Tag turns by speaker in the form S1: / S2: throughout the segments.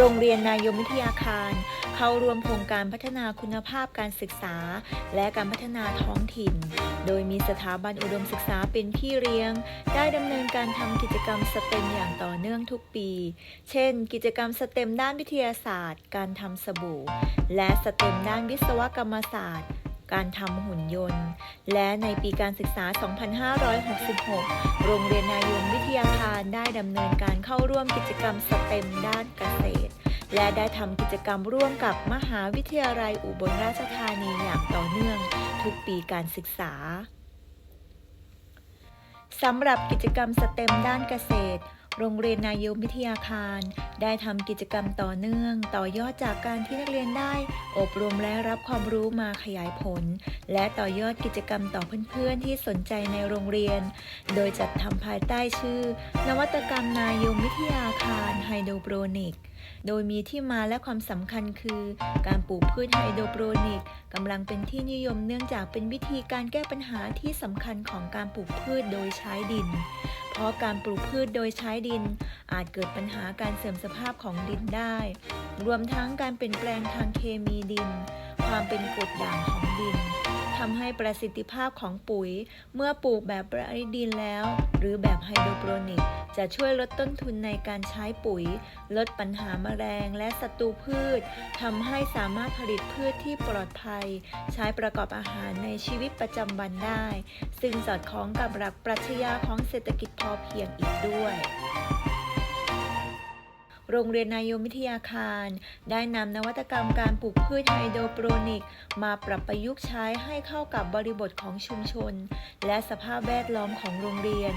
S1: โรงเรียนนายมวิทยาคาร เข้าร่วมโครงการพัฒนาคุณภาพการศึกษา และการพัฒนาท้องถิ่น โดยมีสถาบันอุดมศึกษาเป็นพี่เลี้ยง ได้ดำเนินการทำกิจกรรมสเต็มอย่างต่อเนื่องทุกปี เช่น กิจกรรมสเต็มด้านวิทยาศาสตร์ การทำสบู่ และสเต็มด้านวิศวกรรมศาสตร์ การทำหุ่นยนต์ และในปีการศึกษา 2566 โรงเรียนนายมวิทยาคารได้ดำเนินการเข้าร่วมกิจกรรมสเต็มด้านเกษตร และได้ทำกิจกรรมร่วมกับมหาวิทยาลัยอุบลราชธานีอย่างต่อเนื่อง ทุกปีการศึกษาสำหรับกิจกรรมสเต็มด้านเกษตร โรงเรียนนายมวิทยาคาร ได้ทำกิจกรรมต่อเนื่อง ต่อยอดจากการที่นักเรียนได้ อบรมและรับความรู้มาขยายผล และต่อยอดกิจกรรมต่อเพื่อนๆ ที่สนใจในโรงเรียน โดยจัดทำภายใต้ชื่อ นวัตกรรมนายมวิทยาคารไฮโดรโปรนิกโดยมีที่มาและความสำคัญคือ การปลูกพืชไฮโดรโปรนิกกำลังเป็นที่นิยมเนื่องจากเป็นวิธีการแก้ปัญหาที่สำคัญของการปลูกพืชโดยใช้ดิน เพราะการปลูกพืชโดยใช้ดิน อาจเกิดปัญหาการเสื่อมสภาพของดินได้ รวมทั้งการเปลี่ยนแปลงทางเคมีดิน ความเป็นกรดด่างของดิน ทำให้ประสิทธิภาพของปุ๋ย เมื่อปลูกแบบไร้ดินแล้ว หรือแบบไฮโดรโปรนิก จะช่วยลดต้นทุนในการใช้ปุ๋ย ลดปัญหาแมลงและศัตรูพืชทำให้สามารถผลิตพืชที่ปลอดภัย ใช้ประกอบอาหารในชีวิตประจำวันได้ ซึ่งสอดคล้องกับหลักปรัชญาของเศรษฐกิจพอเพียงอีกด้วย โรงเรียนนายมวิทยาคาร ได้นำนวัตกรรมการปลูกพืชไฮโดรโปรนิก มาปรับประยุกต์ใช้ให้เข้ากับบริบทของชุมชน และสภาพแวดล้อมของโรงเรียน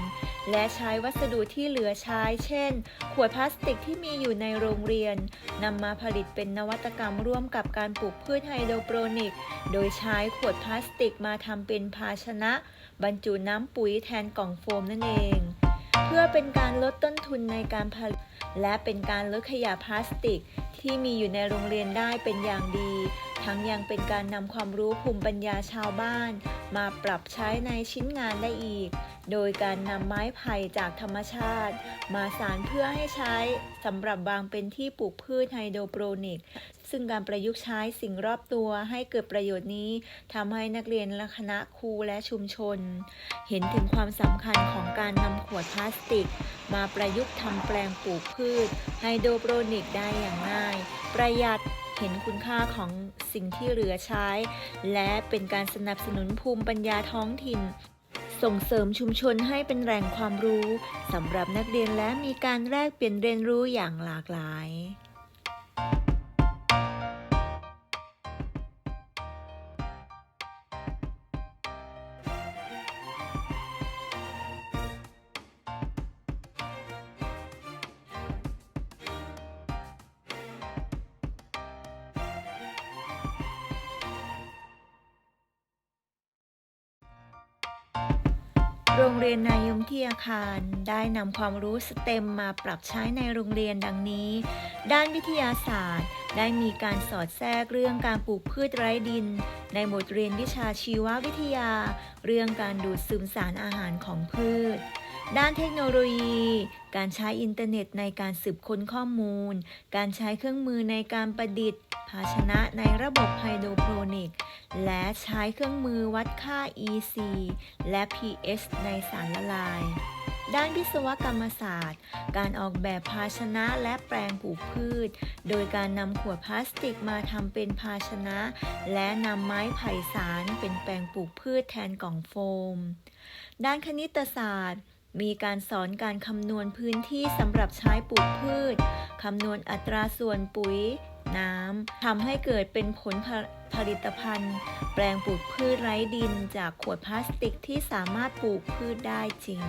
S1: และใช้วัสดุที่เหลือใช้ เช่น ขวดพลาสติกที่มีอยู่ในโรงเรียนนำมาผลิตเป็นนวัตกรรมร่วมกับการปลูกพืชไฮโดรโปรนิก โดยใช้ขวดพลาสติกมาทำเป็นภาชนะ บรรจุน้ำปุ๋ยแทนกล่องโฟมนั่นเอง เพื่อเป็นการลดต้นทุนในการผลิต และเป็นการลดขยะพลาสติก ที่มีอยู่ในโรงเรียนได้เป็นอย่างดี ทั้งยังเป็นการนำความรู้ภูมิปัญญาชาวบ้าน มาปรับใช้ในชิ้นงานได้อีก โดยการนำไม้ไผ่จากธรรมชาติ มาสารเพื่อให้ใช้สำหรับวางเป็นที่ปลูกพืชไฮโดรโปรนิก ซึ่งการประยุกต์ใช้สิ่งรอบตัวให้เกิดประโยชน์นี้ทำให้นักเรียนและคณะครูและชุมชน เห็นถึงความสำคัญของการนำขวดพลาสติก มาประยุกต์ทำแปลงปลูกพืชไฮโดรโปรนิกได้อย่างง่าย ประหยัดเห็นคุณค่าของสิ่งที่เหลือใช้ และเป็นการสนับสนุนภูมิปัญญาท้องถิ่นส่งเสริมชุมชนให้เป็นแหล่งความรู้สำหรับนักเรียนและมีการแลกเปลี่ยนเรียนรู้อย่างหลากหลาย โรงเรียนนายมที่อาคารได้นำความรู้สเต็มมาปรับใช้ในโรงเรียนดังนี้ ด้านวิทยาศาสตร์ ได้มีการสอดแทรกเรื่องการปลูกพืชไร้ดิน ในบทเรียนวิชาชีววิทยา เรื่องการดูดซึมสารอาหารของพืชด้านเทคโนโลยี การใช้อินเทอร์เน็ตในการสืบค้นข้อมูล การใช้เครื่องมือในการประดิษฐ์ ภาชนะในระบบไฮโดรโปรนิก และใช้เครื่องมือวัดค่า EC และ pH ในสารละลาย ด้านวิศวกรรมศาสตร์ การออกแบบภาชนะและแปลงปลูกพืช โดยการนำขวดพลาสติกมาทำเป็นภาชนะ และนำไม้ไผ่สารเป็นแปลงปลูกพืชแทนกล่องโฟม ด้านคณิตศาสตร์มีการสอนการคำนวณพื้นที่สำหรับใช้ปลูกพืช คำนวณอัตราส่วนปุ๋ย น้ำทำให้เกิดเป็นผลผผลิตภัณฑ์ แปลงปลูกพืชไร้ดินจากขวดพลาสติกที่สามารถปลูกพืชได้จริง